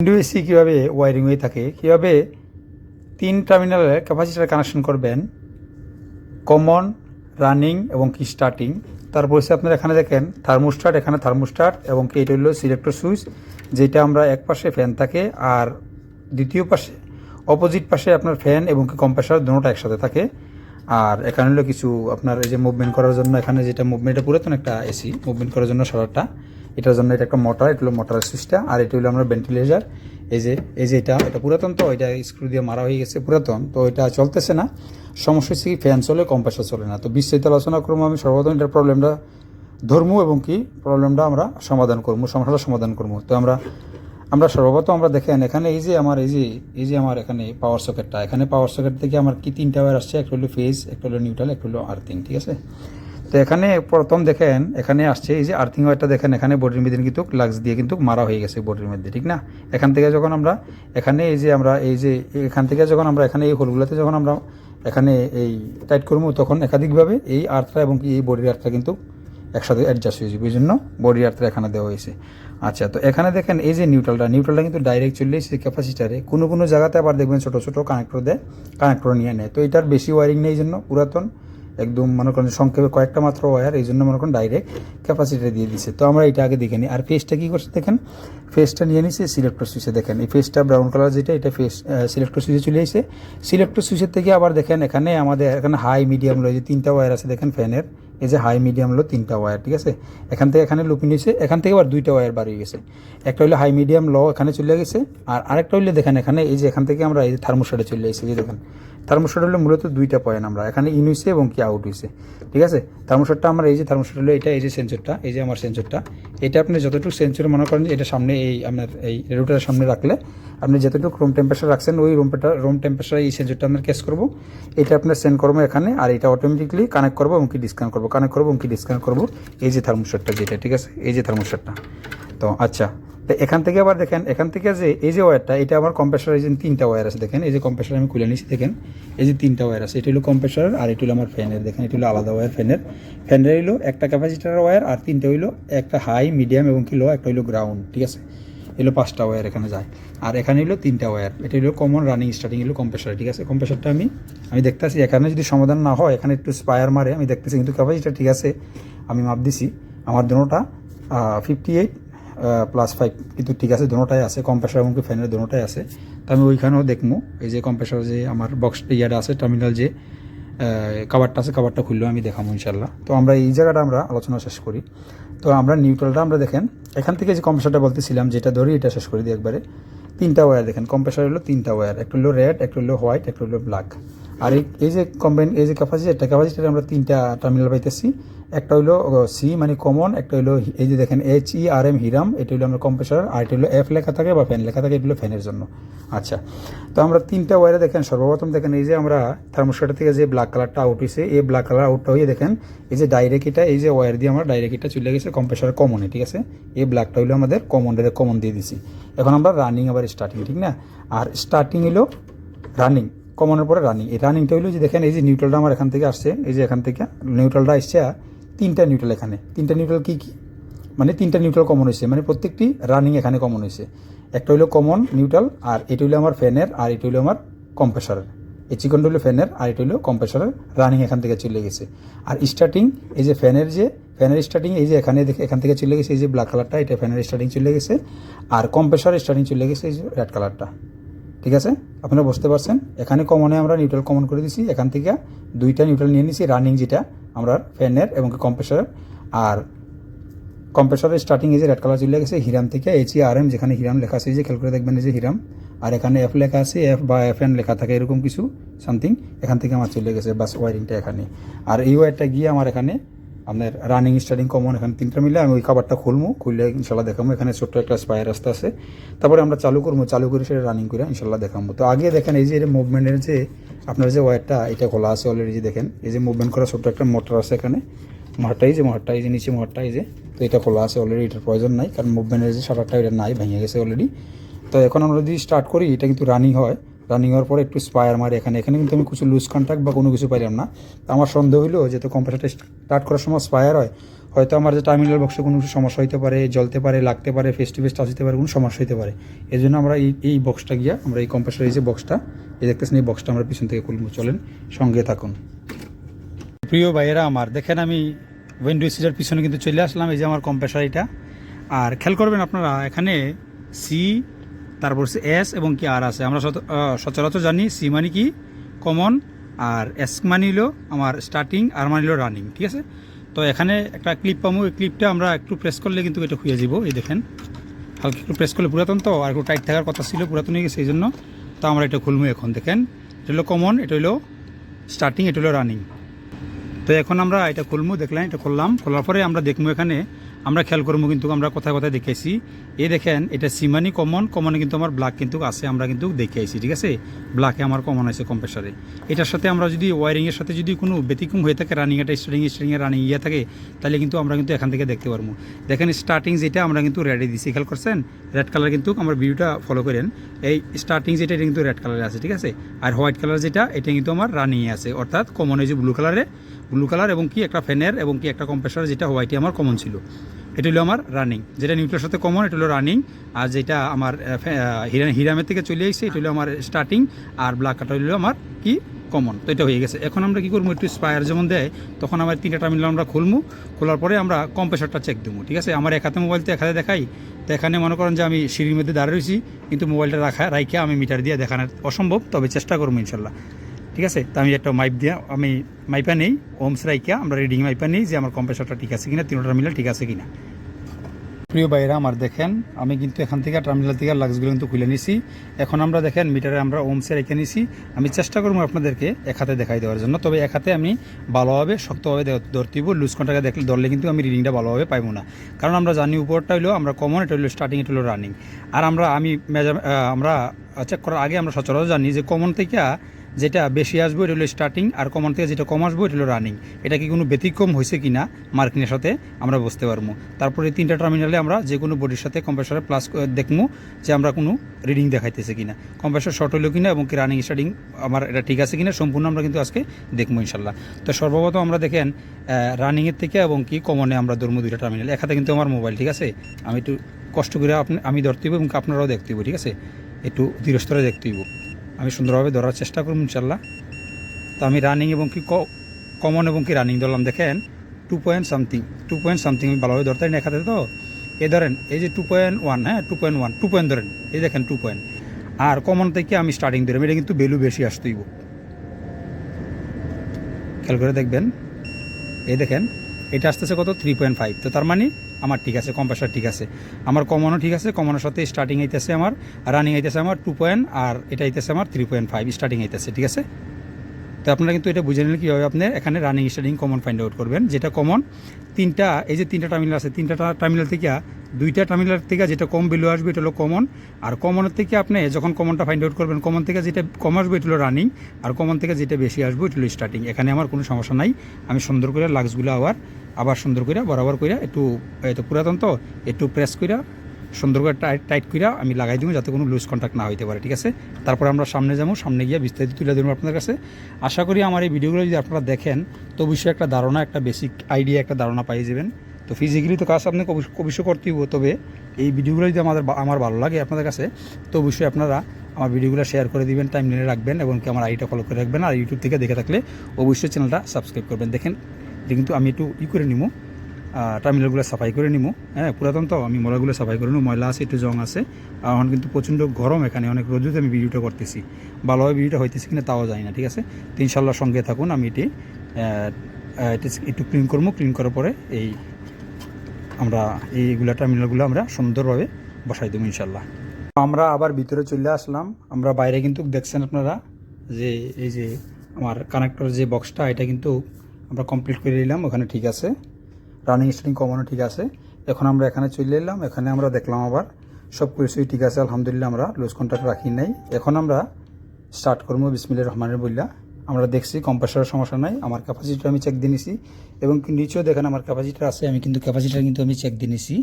Window AC কীভাবে wiring হয়ে থাকে, কীভাবে তিন টার্মিনালে ক্যাপাসিটার কানেকশন করবেন কমন রানিং এবং কি স্টার্টিং তারপর হচ্ছে আপনারা এখানে দেখেন থার্মোস্টাট এখানে থার্মোস্টাট এবং কি, এটা হলো সিলেক্টর সুইচ যেটা আমরা এক পাশে ফ্যান থাকে আর দ্বিতীয় পাশে অপোজিট পাশে আপনার ফ্যান এবং কি কম্প্রেসার দুটোটা একসাথে থাকে। আর এখানে হলো কিছু আপনার এই যে মুভমেন্ট করার জন্য, এখানে যেটা মুভমেন্ট এটা পুরাতন একটা এসি মুভমেন্ট করার জন্য সারাটা এটার জন্য এটা একটা মোটর, এটা হলো মোটরের সুইচটা, আর এটা হলো আমরা ভেন্টিলেটার এই যে এই যে এটা এটা পুরাতন তো, এটা স্ক্রু দিয়ে মারা হয়ে গেছে পুরাতন, তো এটা চলতেছে না। সমস্যা হচ্ছে কি ফ্যান চলে কম্প্রেসার চলে না। তো বিস্তারিত আলোচনা করব আমি, সর্বপ্রথম এটার প্রবলেমটা ধরবো এবং কি প্রবলেমটা আমরা সমাধান করব, সমস্যাটা সমাধান করব। তো আমরা আমরা সর্বপ্রথম আমরা দেখেন এখানে এই যে আমার, এই যে এই যে আমার এখানে পাওয়ার সকেটটা এখানে পাওয়ার সকেট থেকে আমার কি তিনটা ওয়ার আসছে? একটা হলো ফেজ একটা হলো নিউট্রাল একটা হলো আর্থিং ঠিক আছে? তো এখানে প্রথম দেখেন, এখানে আসছে, এই যে আর্থিং ওয়্যারটা দেখেন, এখানে বডির মধ্যে কিন্তু লাক্স দিয়ে কিন্তু মারা হয়ে গেছে বডির মধ্যে, ঠিক না? এখান থেকে যখন আমরা, এখানে এই যে আমরা, এই যে এখান থেকে যখন আমরা, এখানে এই হোলগুলোতে যখন আমরা এখানে এই টাইট করব, তখন একাধিকভাবে এই আর্থটা এবং এই বডির আর্থটা কিন্তু একসাথে অ্যাডজাস্ট হয়ে যাবে জন্য বডি আর্থটা এখানে দেওয়া হয়েছে। আচ্ছা তো এখানে দেখেন, এই যে নিউট্রালটা নিউট্রালটা কিন্তু ডাইরেক্ট চলে এসেছে ক্যাপাসিটারে কোনো কোনো জায়গাতে আবার দেখবেন ছোটো ছোটো কানেক্টর দেয় কানেক্টর নিয়ে নেয়। তো এটার বেশি ওয়ারিং নেই জন্য পুরাতন একদম মনে করেন সংক্ষেপে কয়েকটা মাত্র ওয়্যার এই জন্য মনে করেন ডাইরেক্ট ক্যাপাসিটার দিয়ে দিছে। তো আমরা এটা আগে দেখে নিই। আর ফেসটা কী করছে দেখেন? ফেসটা নিয়ে নিছে সিলেক্টর সুইচে দেখেন, এই ফেসটা ব্রাউন কালার যেটা, এটা ফেস সিলেক্টর সুইচে চলে এসেছে। সিলেক্টর সুইচের থেকে আবার দেখেন, এখানে আমাদের এখানে হাই মিডিয়াম লো যে তিনটা ওয়্যার আছে দেখেন ফ্যানের এই যে হাই মিডিয়াম লো তিনটা ওয়্যার ঠিক আছে? এখান থেকে এখানে লুপিং হয়েছে, এখান থেকে আবার দুইটা ওয়্যার বার হয়ে গেছে। একটা হলো হাই মিডিয়াম লো এখানে চলে গেছে। আর আরেকটা হইলে দেখেন, এখানে এই যে এখান থেকে আমরা এই থার্মোস্টারে চলে এসেছি যে দেখেন। থার্মোস্টার হলো মূলত দুইটা পয়েন্ট আমরা, এখানে ইন হয়েছে এবং কি আউট হয়েছে ঠিক আছে? থার্মোস্টারটা আমার এই যে থার্মোস্টার হলো, এটা এই যে সেন্সরটা এই যে আমার সেন্সরটা এটা আপনি যতটুকু সেন্সর মনে করেন যে এটা সামনে এই আপনার এই রুটারের সামনে রাখলে, আপনি যতটুকু রুম টেম্পারেচার রাখছেন, ওই রুমটা রুম টেম্পারেচার এই সেন্সরটা আমরা ক্যাশ করব, এটা আপনার সেন্ড করব এখানে, আর এটা অটোমেটিকলি কানেক্ট করব এবং কি ডিসকানেক্ট করব কানেক্ট করব এবং কি ডিসকানেক্ট করব, এই যে থার্মোস্টারটা যেটা, ঠিক আছে? এই যে থার্মোস্টারটা তো আচ্ছা। তো এখান থেকে আবার দেখেন, এখান থেকে যে এই যে ওয়্যারটা, এটা আমার যে তিনটা ওয়্যার আছে দেখেন, এই যে কম্প্রেসার আমি খুলে নিচ্ছি দেখেন, এই যে তিনটা ওয়্যার আছে, এটা হলো কম্প্রেসার আর এটা হলো আমার ফ্যানের দেখেন, এটা হলো আলাদা ওয়্যার ফ্যানের ফ্যানের হইল একটা ক্যাপাসিটার ওয়্যার আর তিনটা হইল একটা হাই মিডিয়াম এবং কি লো একটা হইল গ্রাউন্ড ঠিক আছে? এলো পাঁচটা ওয়্যার এখানে যায়। আর এখানে হলো তিনটা ওয়্যার এটা হলো কমন রানিং স্টার্টিং হলো কম্প্রেসার ঠিক আছে? কম্প্রেসারটা আমি আমি দেখতেছি, এখানে যদি সমাধান না হয়, এখানে একটু স্পায়ার মারে, আমি দেখতেছি কিন্তু ক্যাপাসিটার ঠিক আছে, আমি মাপ দিছি। আমার দুটোটা ফিফটি এইট প্লাস ফাইভ কিন্তু ঠিক আছে দুটোটাই আছে কম্প্রেসার এবং ফ্যানের দুটোটাই আছে। তো আমি ওইখানেও দেখব এই যে কম্প্রেসার যে আমার বক্স ইয়াটা আছে টার্মিনাল যে কাবারটা আছে কাবারটা খুললেও আমি দেখাবো ইনশাল্লাহ তো আমরা এই জায়গাটা আমরা আলোচনা শেষ করি। তো আমরা নিউট্রালটা আমরা দেখেন, এখান থেকে যে কম্প্রেসারটা বলতেছিলাম, যেটা ধরি এটা শেষ করে দিই একবারে। তিনটা ওয়্যার দেখেন কম্প্রেসার হলো তিনটা ওয়্যার একটা হলো রেড একটা হলো হোয়াইট একটা হলো ব্ল্যাক আর এই যে কম্বাইন এই যে ক্যাপাসিটি একটা ক্যাপাসিটি আমরা তিনটা টার্মিনাল পাইতেছি। একটা হলো সি মানে কমন একটা হলো এই যে দেখেন H E R M Hiram, এটা হলো আমরা কম্প্রেসার আর এটা হলো এফ লেখা থাকে বা ফ্যান লেখা থাকে এগুলো ফ্যানের জন্য। আচ্ছা তো আমরা তিনটা ওয়ারে দেখেন, সর্বপ্রথম দেখেন, এই যে আমরা থার্মোস্টার থেকে যে ব্ল্যাক কালারটা আউট হয়েছে এই ব্ল্যাক কালার আউটটা হয়ে দেখেন, এই যে ডাইরেক্ট এটা, এই যে ওয়ার দিয়ে আমরা ডাইরেক্ট এটা চলে গেছে কম্প্রেসার কমনে ঠিক আছে? এই ব্ল্যাকটা হলো আমাদের কমন কমন দিয়ে দিছি। এখন আমরা রানিং আবার স্টার্টিং ঠিক না? আর স্টার্টিং হলো রানিং কমনের পরে রানিং এই রানিংটা হলো যে দেখেন, এই যে নিউট্রালটা আমার এখান থেকে আসছে, এই যে এখান থেকে নিউট্রালটা আসছে, তিনটা নিউট্রাল এখানে। তিনটা নিউট্রাল কী কী? মানে তিনটা নিউট্রাল কমন হয়েছে মানে প্রত্যেকটি রানিং এখানে কমন হয়েছে একটা হলো কমন নিউট্রাল আর এটা হলো আমার ফ্যানের আর এটা হলো আমার কম্প্রেসারের এই চিকনটা হলো ফ্যানের আর এটা হলো কম্প্রেসারের রানিং এখান থেকে চলে গেছে। আর স্টার্টিং এই যে ফ্যানের যে ফ্যানের স্টার্টিং এই যে এখানে দেখে, এখান থেকে চলে গেছে, এই যে ব্ল্যাক কালারটা এটা ফ্যানের স্টার্টিং চলে গেছে। আর কম্প্রেসার স্টার্টিং চলে গেছে, এই যে রেড কালারটা ঠিক আছে? আপনারা বুঝতে পারছেন? এখানে কমনে আমরা নিউট্রাল কমন করে দিছি। এখান থেকে দুইটা নিউট্রাল নিয়ে নিছি রানিং যেটা, আমরা ফ্যানের এবং কম্প্রেসারের আর কম্প্রেসারের স্টার্টিং এই যে রেড কালার চলে গেছে, হিরাম থেকে এইচ আর এম যেখানে হিরাম লেখা আছে, এই যে খেয়াল করে দেখবেন এই যে হিরাম। আর এখানে এফ লেখা আছে এফ বা এফ এন লেখা থাকে, এরকম কিছু সামথিং এখান থেকে আমার চলে গেছে, বাস ওয়ারিংটা এখানে। আর এই ওয়ারটা গিয়ে আমার এখানে আপনার রানিং স্টার্টিং কমন এখানে তিনটা মিলে আমি ওই খাবারটা খুলবো খুললে ইনশাল্লাহ দেখাবো এখানে ছোট্ট একটা স্পায়ার রাস্তা আছে। তারপরে আমরা চালু করব চালু করে সেটা রানিং করে ইনশাল্লাহ দেখাবো তো আগে দেখেন এই যে মুভমেন্টের যে, আপনার যে ওয়ারটা এটা খোলা আছে অলরেডি যে দেখেন, এই যে মুভমেন্ট করা ছোট্ট একটা মোটর আছে এখানে। মোটরটা এই যে, মোটরটা এই যে, নিচে মোটরটা এই যে, তো এটা খোলা আছে অলরেডি এটার প্রয়োজন নাই। কারণ মুভমেন্টের যে শাটারটা এটা নাই, ভেঙে গেছে অলরেডি তো এখন আমরা যদি স্টার্ট করি, এটা কিন্তু রানিং হয়। রানিং হওয়ার পরে একটু স্পায়ার মারে এখানে। এখানে কিন্তু আমি কিছু লুজ কন্ট্যাক্ট বা কোনো কিছু পাইলাম না। তো আমার সন্দেহ হইল যেহেতু কম্পিউটারটা স্টার্ট করার সময় স্পায়ার হয়। হয়তো আমার যে টার্মিনাল বক্সে কোনো কিছু সমস্যা হতে পারে, জ্বলতে পারে, লাগতে পারে ফেস টু ফেস টাচ হতে পারে, কোনো সমস্যা হতে পারে। এই জন্য আমরা এই এই বক্সটা গিয়া, আমরা এই কম্প্রেসার এই যে বক্সটা এই দেখতেছেন এই বক্সটা আমরা পিছন থেকে খুলবো। চলেন, সঙ্গে থাকুন। প্রিয় ভাইয়েরা আমার, দেখেন আমি উইন্ডো সিটের পিছনে কিন্তু চলে আসলাম, এই যে আমার কম্প্রেসার এটা আর খেয়াল করবেন আপনারা, এখানে সি তারপর হচ্ছে এস এবং কি আর আছে? আমরা সচরাচর জানি সি মানে কি? কমন আর এস মানে হলো আমার স্টার্টিং আর মানে হলো রানিং ঠিক আছে? তো এখানে একটা ক্লিপ পাবো। এই ক্লিপটা আমরা একটু প্রেস করলে কিন্তু এটা খুঁজে যাব এই দেখেন, হালকা একটু প্রেস করলে পুরাতন তো, আর একটু টাইট থাকার কথা ছিল, পুরাতন হয়ে গেছে এই জন্য। তো আমরা এটা খুলবো এখন, দেখেন। এটা হলো কমন এটা হলো স্টার্টিং এটা হলো রানিং তো এখন আমরা এটা খুলবো দেখলাম এটা খুললাম। খোলার পরে আমরা দেখব এখানে আমরা খেয়াল করব কিন্তু আমরা কোথায় কোথায় দেখেছি। এ দেখেন, এটা সিমানি কমন, কমনে কিন্তু আমার ব্ল্যাক কিন্তু আছে, আমরা কিন্তু দেখে আইছি, ঠিক আছে? ব্ল্যাকে আমার কমন আছে কম্প্রেসারে এটার সাথে আমরা যদি ওয়ারিংয়ের সাথে যদি কোনো ব্যতিক্রম হয়ে থাকে রানিং এটা স্টারিং স্টারিংয়ে রানিং ইয়ে থাকে, তাহলে কিন্তু আমরা কিন্তু এখান থেকে দেখতে পারব। দেখেন স্টার্টিং যেটা আমরা কিন্তু রেডে দিছি, খেয়াল করছেন? রেড কালার কিন্তু আমার ভিউটা ফলো করেন। এই স্টার্টিং যেটা, এটা কিন্তু রেড কালারে আছে, ঠিক আছে? আর হোয়াইট কালার যেটা, এটা কিন্তু আমার রানিংয়ে আছে, অর্থাৎ কমন যে ব্লু কালারে ব্লু কালার এবং কি একটা ফ্যানের এবং কি একটা কম্প্রেসার যেটা হোয়াইটে আমার কমন ছিল। এটা হলো আমার রানিং যেটা নিউট্রালের সাথে কমন এটা হলো রানিং আর যেটা আমার হিরা হিরামের থেকে চলে আসছে এটা হলো আমার স্টার্টিং আর ব্ল্যাক কাটা হলো আমার কি কমন তো এটা হয়ে গেছে। এখন আমরা কি করব? একটু স্পায়ার যেমন দেয়, তখন আমার তিনটা টার্মিনাল আমরা খুলবো। খোলার পরে আমরা কম্প্রেসারটা চেক দেবো, ঠিক আছে? আমার এক হাতে মোবাইল তো এক হাতে দেখাই। তো এখানে মনে করেন যে আমি সিঁড়ির মধ্যে দাঁড়িয়ে রয়েছি, কিন্তু মোবাইলটা রাখা, রাইখে আমি মিটার দিয়ে দেখানোর অসম্ভব, তবে চেষ্টা করব ইনশাল্লাহ। ঠিক আছে? তো আমি একটা মাইপ দিয়ে, আমি মাইপা নেই, ওমস রাইকা আমরা রিডিং মাইপা নেই যে আমার কম্প্রেসারটা ঠিক আছে কিনা, তিনটা মিলে ঠিক আছে কিনা। প্রিয় ভাইরা আমার দেখেন, আমি কিন্তু এখান থেকে টার্মিনাল থেকে লাক্সগুলো কিন্তু খুলে নিছি। এখন আমরা দেখেন মিটারে আমরা ওমসে রেখে নিছি। আমি চেষ্টা করব আপনাদেরকে এক হাতে দেখাই দেওয়ার জন্য, তবে এক হাতে আমি ভালোভাবে, শক্তভাবে দে- ধরতে হইব লুজ কন্টাকে দেখলে ধরলে কিন্তু আমি রিডিংটা ভালোভাবে পাইবো না। কারণ আমরা জানি উপরটা হলো আমরা কমন এটা হলো স্টার্টিং এটা হলো রানিং আর আমরা, আমি মেজার আমরা চেক করার আগে আমরা সচরাচর জানি যে কমন থেকে যেটা বেশি আসবে এটা হলো স্টার্টিং আর কমন থেকে যেটা কম আসবে এটা হলো রানিং এটা কি কোনো ব্যতিক্রম হয়েছে কি না, মার্কিনের সাথে আমরা বুঝতে পারব। তারপরে তিনটা টার্মিনালে আমরা যে কোনো বডির সাথে কম্প্রেসারে প্লাস দেখব যে আমরা কোনো রিডিং দেখাইতেছে কিনা কম্প্রেসার শর্ট হলো কিনা এবং কি রানিং স্টার্টিং আমার এটা ঠিক আছে কিনা সম্পূর্ণ আমরা কিন্তু আজকে দেখব ইনশাল্লাহ। তো সর্বপ্রথম আমরা দেখেন রানিংয়ের থেকে এবং কি কমনে আমরা ধরবো দুইটা টার্মিনাল এক হাতে কিন্তু আমার মোবাইল ঠিক আছে? আমি একটু কষ্ট করে আপনি আমি ধরতে হইব এবং আপনারাও দেখতে হইব, ঠিক আছে? একটু ধীরস্তরে দেখতে হইব। আমি সুন্দরভাবে ধরার চেষ্টা করব ইনশাল্লাহ। তো আমি রানিং এবং কি কমন এবং কি রানিং ধরলাম, দেখেন two point something two point something আমি ভালোভাবে ধরতে না তো। এই ধরেন, এই যে টু পয়েন্ট ওয়ান হ্যাঁ two point one two point ধরেন, এই দেখেন টু পয়েন্ট আর কমন থেকে আমি স্টার্টিং ধরলাম, এটা কিন্তু ভ্যালু বেশি আসতেইব খেয়াল করে দেখবেন, এই দেখেন, এটা আসতেছে কত? থ্রি পয়েন্ট ফাইভ তো তার মানে আমার ঠিক আছে, কম্প্রেসার ঠিক আছে। আমার কমনও ঠিক আছে, কমনের সাথে স্টার্টিং আইতেছে আমার রানিং আইতেছে আমার টু পয়েন্ট আর এটা আইতেছে আমার থ্রি পয়েন্ট ফাইভ স্টার্টিং আইতেছে, ঠিক আছে? তো আপনারা কিন্তু এটা বুঝে নিলে কীভাবে আপনি এখানে running starting common find out করবেন, যেটা কমন তিনটা, এই যে তিনটা টার্মিনাল আছে, তিনটা টার্মিনাল থেকে দুইটা টার্মিনাল থেকে যেটা কম ভ্যালু আসবে, এটা হলো কমন আর কমনের থেকে আপনি যখন কমনটা ফাইন্ড আউট করবেন কমন থেকে যেটা কম আসবে, এটা হলো রানিং আর কমন থেকে যেটা বেশি আসবে এটা হলো স্টার্টিং এখানে আমার কোনো সমস্যা নাই, আমি সুন্দর করে লাক্সগুলো আবার আবার সুন্দর করে, বরাবর করে একটু পুরাতন তো, একটু প্রেস করে সুন্দর করে টাইট করে আমি লাগাই দিব যাতে কোনো লুজ কন্ট্যাক্ট না হইতে পারে ঠিক আছে? তারপর আমরা সামনে যাব সামনে গিয়ে বিস্তারিত তুলে দেবো আপনাদের কাছে। আশা করি আমার এই ভিডিওগুলো যদি আপনারা দেখেন তো অবশ্যই একটা ধারণা একটা বেসিক আইডিয়া একটা ধারণা পাই যাবেন। তো ফিজিক্যালি তো কাজ আপনি অবশ্য- করতেই হবে, তবে এই ভিডিওগুলো যদি আমাদের আমার ভালো লাগে আপনাদের কাছে তো অবশ্যই আপনারা আমার ভিডিওগুলো শেয়ার করে দিবেন টাইম নিয়ে রাখবেন এবং কি আমার আইডিটা ফলো করে রাখবেন। আর ইউটিউব থেকে দেখে থাকলে অবশ্যই চ্যানেলটা সাবস্ক্রাইব করবেন। দেখেন কিন্তু আমি একটু ই করে নিবো টার্মিনালগুলো সাফাই করে নিবো হ্যাঁ পুরাতন তো, আমি ময়লাগুলো সাফাই করে নিবো ময়লা আছে, একটু জং আছে। এখন কিন্তু প্রচণ্ড গরম এখানে, অনেক রোদ্রুতে আমি ভিডিওটা করতেছি। ভালোভাবে ভিডিওটা হইতেছে কিনা তাও জানি না, ঠিক আছে? তো ইনশাল্লাহ সঙ্গে থাকুন, আমি এটি একটু ক্লিন করব ক্লিন করার পরে এই আমরা, এইগুলা টার্মিনালগুলো আমরা সুন্দরভাবে বসাই দেবো ইনশাল্লাহ আমরা আবার ভিতরে চলে আসলাম। আমরা বাইরে কিন্তু দেখছেন আপনারা যে, এই যে আমার কানেক্টর যে বক্সটা এটা কিন্তু আমরা কমপ্লিট করে নিলাম, ওখানে ঠিক আছে। রানিং স্টার্টিং কমানো ঠিক আছে। এখন আমরা এখানে চলে এলাম, এখানে আমরা দেখলাম আবার সব কিছুই ঠিক আছে, আলহামদুলিল্লাহ আমরা লুজ কন্ট্যাক্ট রাখি নাই। এখন আমরা স্টার্ট করব বিসমিল্লা রহমানের বললা। আমরা দেখছি কম্প্রেসারের সমস্যা নাই, আমার ক্যাপাসিটি আমি চেক দিয়ে নিছি। এবং নিচেও দেখেন আমার ক্যাপাসিটি আছে, আমি কিন্তু ক্যাপাসিটার কিন্তু আমি চেক দিয়ে নিছি।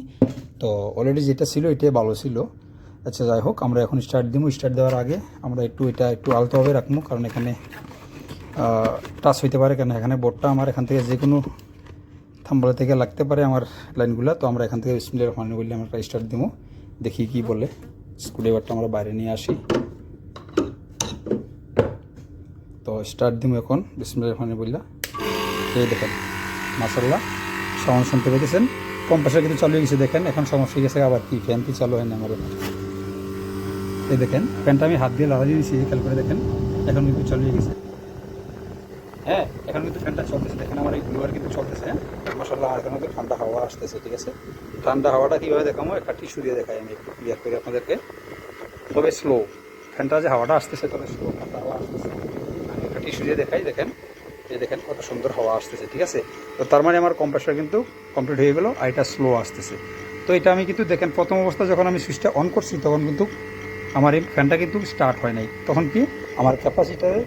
তো অলরেডি যেটা ছিল এটাই ভালো ছিল। আচ্ছা যাই হোক, আমরা এখন স্টার্ট দিব। স্টার্ট দেওয়ার আগে আমরা একটু এটা একটু আলতোভাবে রাখব, কারণ এখানে টাচ হইতে পারে, কেন এখানে বোর্ডটা আমার এখান থেকে যে কোনো থাম্বলে থেকে লাগতে পারে আমার লাইনগুলো। তো আমরা এখান থেকে বিসমিল্লাহির রহমানির বললে আমরা স্টার্ট দেবো। দেখি কি বলে। স্ক্রুড্রাইভারটা আমরা বাইরে নিয়ে আসি। তো স্টার্ট দিব এখন বিসমিল্লাহির রহমানির বললা এই দেখেন মাসাল্লাহ সাউন্ড শুনতে পেয়েছেন কম্প্রেসার কিন্তু চালু হয়ে গেছে, দেখেন। এখন সমস্যা গেছে, আবার কি ফ্যান কি চালু হয় না আমার। এই দেখেন ফ্যানটা আমি হাত দিয়ে লাগাই দিয়েছি, খেয়াল করে দেখেন। এখন কিন্তু চালু হয়ে গেছে। হ্যাঁ এখন কিন্তু ফ্যানটা চলতেছে। দেখেন আমার এই ব্লুয়ার কিন্তু চলতেছে। আর এখানে ঠান্ডা হাওয়া আসতেছে, ঠিক আছে? ঠান্ডা হাওয়াটা কীভাবে দেখাবো? একটা টিস্যু দিয়ে দেখাই আমি একটু ক্লিয়ার করে আপনাদেরকে। তবে স্লো ফ্যানটা যে হাওয়াটা আসতেছে, তবে স্লো ঠান্ডা হাওয়া আসতেছে। আমি একটা টিস্যু দিয়ে দেখাই, দেখেন। এই দেখেন কত সুন্দর হাওয়া আসতেছে, ঠিক আছে? তো তার মানে আমার কম্প্রেসার কিন্তু কমপ্লিট হয়ে গেলো, আর এটা স্লো আসতেছে। তো এটা আমি কিন্তু দেখেন, প্রথম অবস্থা যখন আমি সুইচটা অন করছি, তখন কিন্তু আমার এই ফ্যানটা কিন্তু স্টার্ট হয় নাই। তখন কি? আমার ক্যাপাসিটারে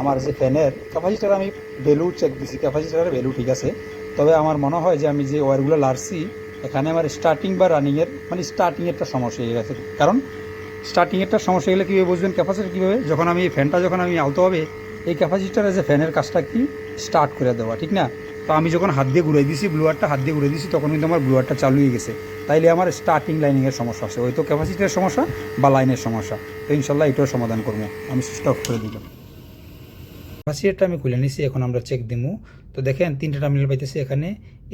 আমার যে ফ্যানের ক্যাপাসিটার আমি ভ্যালু চেক দিছি ক্যাপাসিটারের ভ্যালু ঠিক আছে? তবে আমার মনে হয় যে আমি যে ওয়ারগুলো লারছি, এখানে আমার স্টার্টিং বা রানিংয়ের মানে স্টার্টিংয়েরটা সমস্যা হয়ে গেছে। কারণ স্টার্টিংয়েরটা সমস্যা হলে কীভাবে বুঝবেন ক্যাপাসিটি কীভাবে? যখন আমি ফ্যানটা যখন আমি আলতে হবে, এই ক্যাপাসিটারে যে ফ্যানের কাজটা কি? স্টার্ট করে দেওয়া, ঠিক না? তো আমি যখন হাত দিয়ে ঘুরে দিয়েছি ব্লুয়ারটা হাত দিয়ে ঘুরে দিয়েছি তখন কিন্তু আমার ব্লুয়ারটা চালু হয়ে গেছে। তাইলে আমার স্টার্টিং লাইনিংয়ের সমস্যা আছে। হয়তো ক্যাপাসিটির সমস্যা বা লাইনের সমস্যা। তো ইনশাল্লাহ এটাও সমাধান করব। আমি অফ করে দিলাম। ক্যাপাসিটারটা আমি খুলে নিছি, এখন আমরা চেক দিমু। তো দেখেন, তিনটা টার্মিনাল পাইতেছি এখানে।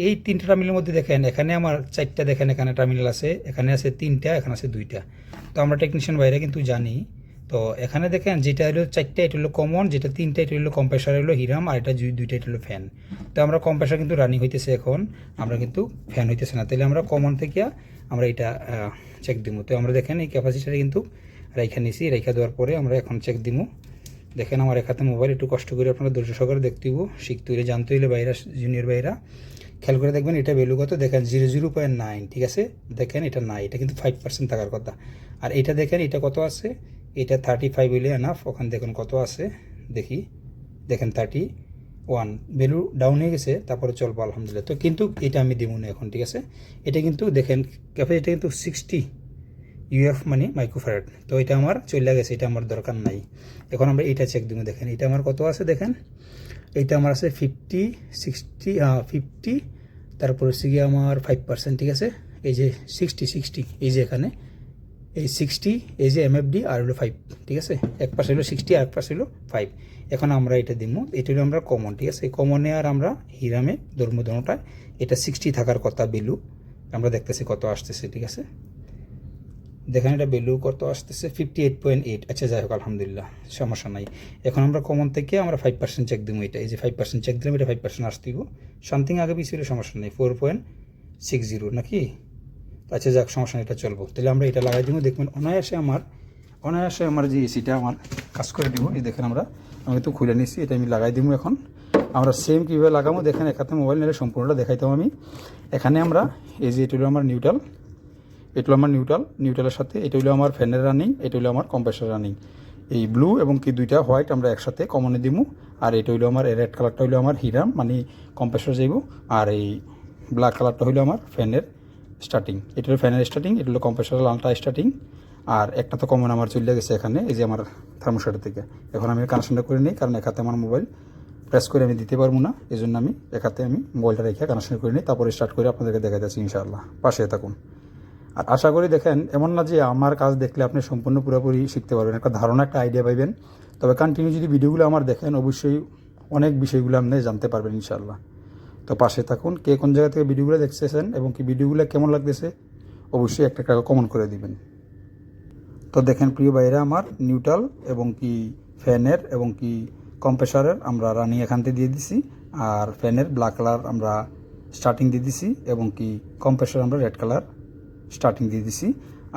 এই তিনটা টার্মিনালের মধ্যে দেখেন, এখানে আমার চারটা, দেখেন এখানে টার্মিনাল আছে, এখানে আছে তিনটা, এখানে আছে দুইটা। তো আমরা টেকনিশিয়ান বাইরে কিন্তু জানি। তো এখানে দেখেন, যেটা হলো চারটা, এটা হলো কমন যেটা তিনটা, এটা হলো কম্প্রেসার হলো হিরাম, আর এটা দুই- দুইটা, এটা হলো ফ্যান তো আমরা কম্প্রেসার কিন্তু রানিং হইতেছে এখন, আমরা কিন্তু ফ্যান হইতেছে না। তাহলে আমরা কমন থেকে আমরা এটা চেক দিব তো আমরা দেখেন, এই ক্যাপাসিটারে কিন্তু রাইখা নিছি, রাইখা দেওয়ার পরে আমরা এখন চেক দিব দেখেন আমার একাতে মোবাইল, একটু কষ্ট করে আপনারা ধৈর্য সহকারে দেখতে হইব। শিখতে হইলে জানতে হইলে বাইরা জুনিয়র বাইরা। খেয়াল করে দেখবেন এটা ভ্যালু কত? দেখেন জিরো জিরো পয়েন্ট নাইন ঠিক আছে? দেখেন এটা নাই, এটা কিন্তু ফাইভ পার্সেন্ট থাকার কথা। আর এটা দেখেন, এটা কত আছে? এটা থার্টি ফাইভ হইলে এনাফ ওখানে দেখুন কত আছে? দেখি, দেখেন থার্টি ওয়ান ভ্যালু ডাউন হয়ে গেছে, তারপরে চলবো, আলহামদুলিল্লাহ। তো কিন্তু এটা আমি দেবো না এখন, ঠিক আছে? এটা কিন্তু দেখেন ক্যাপাসিটি কিন্তু সিক্সটি ইউএফ মানে মাইক্রোফ্যারাড তো এটা আমার চলে গেছে, এটা আমার দরকার নাই। এখন আমরা এটা চেক দিব, দেখেন, এটা আমার কত আছে, দেখেন? এইটা আমার আছে ফিফটি সিক্সটি ফিফটি তারপর হচ্ছে গিয়ে আমার ফাইভ পার্সেন্ট ঠিক আছে? এই যে সিক্সটি সিক্সটি এই যে এখানে। এই সিক্সটি এই যে এমএফডি আর হলো ফাইভ ঠিক আছে? এক পাশে হলো সিক্সটি আর এক পাশে হলো ফাইভ এখন আমরা এটা দিব, এটা হলো আমরা কমন ঠিক আছে? কমনে আর আমরা হিরামে ধর্ম এটা সিক্সটি থাকার কথা বিলু। আমরা দেখতেছি কত আসতেছে, ঠিক আছে? দেখেন এটা ভ্যালু কত আসতেছে? ফিফটি এইট পয়েন্ট এইট আচ্ছা যাই হোক, আলহামদুলিল্লাহ, সমস্যা নাই। এখন আমরা কমন থেকে আমরা ফাইভ পার্সেন্ট চেক দিব এটা। এই যে ফাইভ পার্সেন্ট চেক দিলাম, এটা ফাইভ পার্সেন্ট আসতেইব সামথিং আগে পিছিয়ে সমস্যা নেই। ফোর পয়েন্ট সিক্স জিরো নাকি? আচ্ছা যাক, সমস্যা নেই, এটা চলবো। তাহলে আমরা এটা লাগাই দিব দেখবেন অনায়াসে আমার অনায়াসে আমার যে এসিটা আমার কাজ করে দিব এই দেখেন আমরা, আমি তো খুলে নিচ্ছি এটা আমি লাগাই দিব এখন। আমরা সেম কীভাবে লাগাবো দেখেন, একাতে মোবাইল নিলে সম্পূর্ণটা দেখাইতাম আমি। এখানে আমরা, এই যে এটা আমার নিউট্রাল এটা হলো আমার নিউট্রাল নিউট্রালের সাথে, এটা হলো আমার ফ্যানের রানিং এটা হলো আমার কম্প্রেসার রানিং এই ব্লু এবং কি দুইটা হোয়াইট আমরা একসাথে কমনে দিমু, আর এটা হইল আমার রেড কালারটা হইল আমার হিরাম মানে কম্প্রেসার যাইব, আর এই ব্ল্যাক কালারটা হইল আমার ফ্যানের স্টার্টিং এটা হলো ফ্যানের স্টার্টিং এটা হলো কম্প্রেসার লালটা স্টার্টিং আর একটা তো কমন আমার চলে গেছে এখানে, এই যে আমার থার্মোস্টার থেকে। এখন আমি কানেকশনটা করে নিই, কারণ একাতে আমার মোবাইল প্রেস করে আমি দিতে পারব না এই জন্য আমি একাতে আমি মোবাইলটা রেখে কানেকশন করে নিই, তারপরে স্টার্ট করে আপনাদেরকে দেখা যাচ্ছে ইনশাআল্লাহ। পাশে থাকুন। আর আশা করি দেখেন, এমন না যে আমার কাজ দেখলে আপনি সম্পূর্ণ পুরোপুরি শিখতে পারবেন। একটা ধারণা, একটা আইডিয়া পাইবেন। তবে কন্টিনিউ যদি ভিডিওগুলো আমার দেখেন, অবশ্যই অনেক বিষয়গুলো আপনি জানতে পারবেন ইনশাল্লাহ তো পাশে থাকুন, কে কোন জায়গা থেকে ভিডিওগুলো দেখতেছেন এবং কি ভিডিওগুলো কেমন লাগতেছে, অবশ্যই একটা একটা কমন করে দিবেন। তো দেখেন, প্রিয় ভাইরা আমার নিউট্রাল এবং কি ফ্যানের এবং কি কম্প্রেসারের আমরা রানিং এখান থেকে দিয়ে দিছি, আর ফ্যানের ব্ল্যাক কালার আমরা স্টার্টিং দিয়ে দিছি এবং কি কম্প্রেসার আমরা রেড কালার স্টার্টিং দিয়ে দিছি।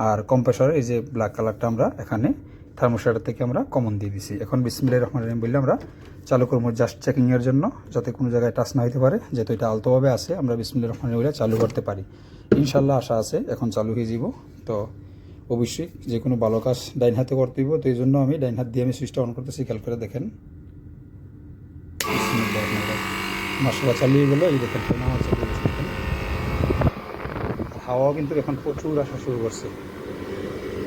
আর কম্প্রেসারের এই যে ব্ল্যাক কালারটা আমরা এখানে থার্মোস্টার থেকে আমরা কমন দিয়ে দিছি। এখন বিসমিল্লাহ রহমান রহিম বললে আমরা চালু করব জাস্ট চেকিংয়ের জন্য, যাতে কোনো জায়গায় টাচ না হতে পারে, যেহেতু এটা আলতোভাবে আছে, আমরা বিসমিল্লাহ রহমান রহিম চালু করতে পারি। ইনশাল্লাহ আশা আছে, এখন চালু হয়ে যাব তো অবশ্যই যে কোনো ভালো কাজ ডাইন হাতে করতে হইব, তো এই জন্য আমি ডাইন হাত দিয়ে আমি সুইচটা অন করতেছি, খেয়াল করে দেখেন। মশলা চালিয়ে গেলো, এই দেখেন আমার হাওয়াও কিন্তু এখন প্রচুর আসা শুরু করছে।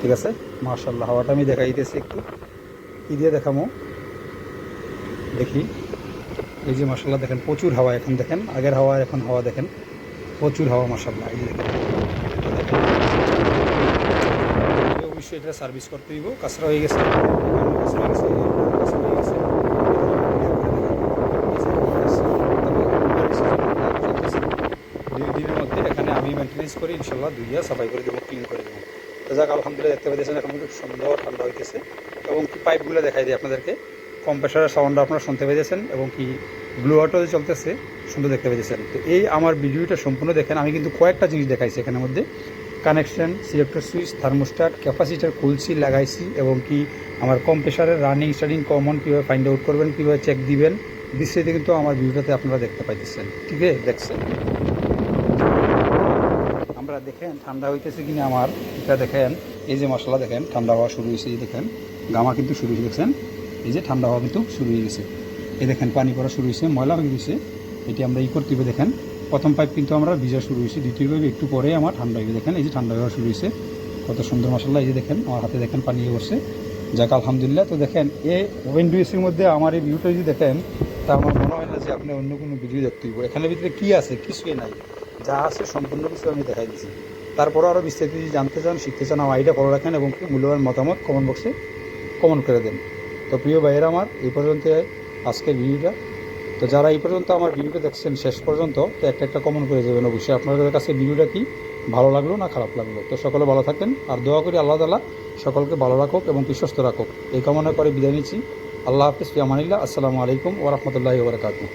ঠিক আছে? মার্শাল্লাহ হাওয়াটা আমি দেখাই দিতেছি একটু। কী দিয়ে দেখামো? দেখি। এই যে মার্শাল্লাহ দেখেন প্রচুর হাওয়া এখন দেখেন। আগের হাওয়া এখন হাওয়া দেখেন। প্রচুর হাওয়া মাসাল্লাহ এই দেখেন। অবশ্যই এটা সার্ভিস করতে দিব কাঁচরা হয়ে গেছে। হয়ে গেছে, কাঁচরা হয়ে গেছে। দুই দিনের মধ্যে এখানে আমি মেনটেন্স করি ইনশাল্লাহ দুইয়া সাফাই করে দেবো ক্লিন করে দেবো। তো যাক, আলহামদুলিল্লাহ, দেখতে পাচ্ছেন এখন খুব সুন্দর ঠান্ডা হইতেছে। এবং কি পাইপগুলো দেখাই দিই আপনাদেরকে। কম্প্রেসারের সাউন্ড আপনারা শুনতে পেয়েছেন এবং কি ব্লু অটো যে চলতেছে, সুন্দর দেখতে পেয়েছেন। তো এই আমার ভিডিওটা সম্পূর্ণ দেখেন, আমি কিন্তু কয়েকটা জিনিস দেখাইছি এখানের মধ্যে। Connection selector switch thermostat capacitor খুলছি লাগাইছি এবং কি আমার কম্প্রেসারের রানিং স্টার্টিং কমন কীভাবে ফাইন্ড আউট করবেন, কীভাবে চেক দিবেন, বিস্তারিত কিন্তু আমার ভিডিওটাতে আপনারা দেখতে পাইতেছেন। ঠিক আছে, দেখছেন? আমরা দেখেন, ঠান্ডা হইতেছে কিনা আমার, এটা দেখেন, এই যে মশলা দেখেন, ঠান্ডা হওয়া শুরু হয়েছে এই দেখেন, গামা কিন্তু শুরু হয়েছে দেখছেন? এই যে ঠান্ডা হওয়া কিন্তু শুরু হয়ে গেছে। এই দেখেন, পানি পড়া শুরু হয়েছে ময়লা হয়ে গেছে, এটি আমরা ই করতে হবে দেখেন। প্রথম পাইপ কিন্তু আমরা ভিজা শুরু হয়েছে দ্বিতীয় পাইপ একটু পরে আমার ঠান্ডা হয়ে দেখেন, এই যে ঠান্ডা হওয়া শুরু হয়েছে কত সুন্দর মশলা, এই যে দেখেন, আমার হাতে দেখেন পানি বসছে। যাক, আলহামদুলিল্লাহ, তো দেখেন, এই ওভেন ডুইসের মধ্যে আমার এই ভিউটা যদি দেখেন, তা আমার মনে হয় না যে আপনি অন্য কোনো ভিডিও দেখতে এখানের ভিতরে কী আছে? কিছুই নাই। যা আছে সম্পূর্ণ কিছু আমি দেখাই দিচ্ছি তারপরও আরও বিস্তারিত যদি জানতে চান, শিখতে চান আমার আইডিয়া ফলো রাখেন এবং কি মূল্যবান মতামত কমেন্ট বক্সে কমেন্ট করে দেন। তো প্রিয় ভাইয়েরা আমার, এই পর্যন্ত আজকের ভিডিওটা। তো যারা এই পর্যন্ত আমার ভিডিওটা দেখছেন শেষ পর্যন্ত, তো একটা একটা কমেন্ট করে যাবেন অবশ্যই। আপনাদের কাছে ভিডিওটা কি? ভালো লাগল না খারাপ লাগল? তো সকলে ভালো থাকেন, আর দোয়া করি আল্লাহ তালা সকলকে ভালো রাখুক এবং কি সুস্থ রাখুক। এই কামনা করে বিদায় নিচ্ছি। আল্লাহ হাফিজ ফিয়ামানিল্লাহ আসসালামু আলাইকুম ওরহমতুল্লাহি ওবরাকাতুহ